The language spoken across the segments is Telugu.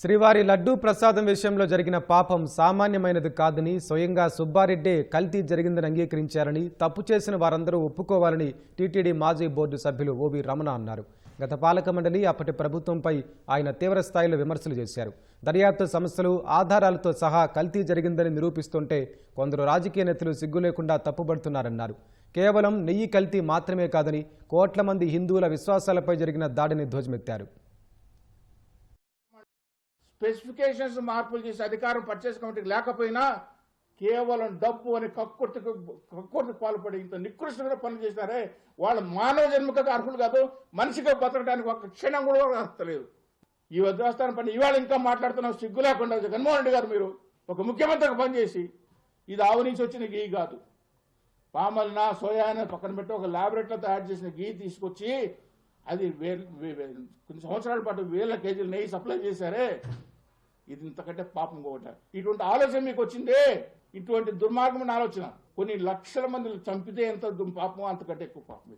శ్రీవారి లడ్డూ ప్రసాదం విషయంలో జరిగిన పాపం సామాన్యమైనది కాదని స్వయంగా సుబ్బారెడ్డే కల్తీ జరిగిందని అంగీకరించారని తప్పు చేసిన వారందరూ ఒప్పుకోవాలని టీటీడీ మాజీ బోర్డు సభ్యులు ఓవి రమణ అన్నారు. గత పాలక మండలి అప్పటి ప్రభుత్వంపై ఆయన తీవ్రస్థాయిలో విమర్శలు చేశారు. దర్యాప్తు సంస్థలు ఆధారాలతో సహా కల్తీ జరిగిందని నిరూపిస్తుంటే కొందరు రాజకీయ నేతలు సిగ్గు లేకుండా తప్పుపడుతున్నారన్నారు. కేవలం నెయ్యి కల్తీ మాత్రమే కాదని కోట్ల మంది హిందువుల విశ్వాసాలపై జరిగిన దాడిని ధ్వజమెత్తారు. స్పెసిఫికేషన్స్ మార్పులు చేసే అధికారం పర్చేస్ కమిటీకి లేకపోయినా కేవలం డబ్బు అని కక్కుర్తికి కక్కుర్తికి పాల్పడి ఇంత నికృష్టంగా పనులు చేసినారే వాళ్ళ మానవ జన్మకు అర్హులు కాదు మనిషిగా బతకడానికి ఒక క్షణం కూడా అర్థలేదు ఈ వద్రాస్థానం పని ఇవాళ ఇంకా మాట్లాడుతున్నాం సిగ్గు లేకుండా జగన్మోహన్ రెడ్డి గారు మీరు ఒక ముఖ్యమంత్రికి పనిచేసి ఇది ఆవు నుంచి వచ్చిన గీ కాదు. పామల్న సోయా పక్కన పెట్టి ఒక ల్యాబొరేటరీలో తయారు చేసిన గీ తీసుకొచ్చి అది వే- వే- కొన్ని సంవత్సరాల పాటు వేల కేజీలు నెయ్యి సప్లై చేశారే. ఇది ఇంతకంటే పాపం కోట ఇటువంటి ఆలోచన మీకు వచ్చిందే? ఇటువంటి దుర్మార్గమైన ఆలోచన. కొన్ని లక్షల మంది చంపితే ఎంత దుమ్ పాపం అంతకంటే ఎక్కువ పాపం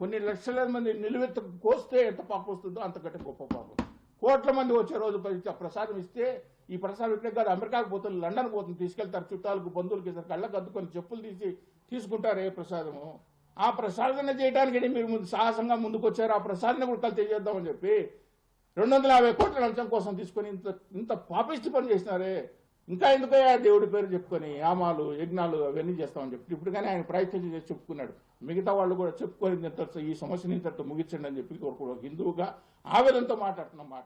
కొన్ని లక్షల మంది నిలువెత్త కోస్తే ఎంత పాపం వస్తుందో అంతకంటే గొప్ప పాపం. కోట్ల మంది వచ్చే రోజు ఆ ప్రసాదం ఇస్తే ఈ ప్రసాదం ఇట్లే కాదు అమెరికాకు పోతుంది లండన్ పోతుంది తీసుకెళ్తారు చుట్టాలకు బంధువులకి ఇస్తారు కళ్ళకు అద్దుకొని చెప్పులు తీసి తీసుకుంటారు ఏ ప్రసాదము. ఆ ప్రసాదన చేయడానికి మీరు ముందు సాహసంగా ముందుకు వచ్చారు ఆ ప్రసాదన కూడా కలిసి చేద్దామని చెప్పి రెండు వందల యాభై కోట్ల లంచం కోసం తీసుకొని ఇంత ఇంత పాపిష్టి పని చేసినారే. ఇంకా ఎందుకయ్యా దేవుడి పేరు చెప్పుకొని యామాలు యజ్ఞాలు అవన్నీ చేస్తామని చెప్పి. ఇప్పుడు కానీ ఆయన ప్రయత్నం చేసి చెప్పుకున్నాడు. మిగతా వాళ్ళు కూడా చెప్పుకొని ఇంతటితో ఈ సమస్యని ఇంతటితో ముగించండి అని చెప్పి ఒక హిందువుగా ఆవేదంతో మాట్లాడుతున్న మాట.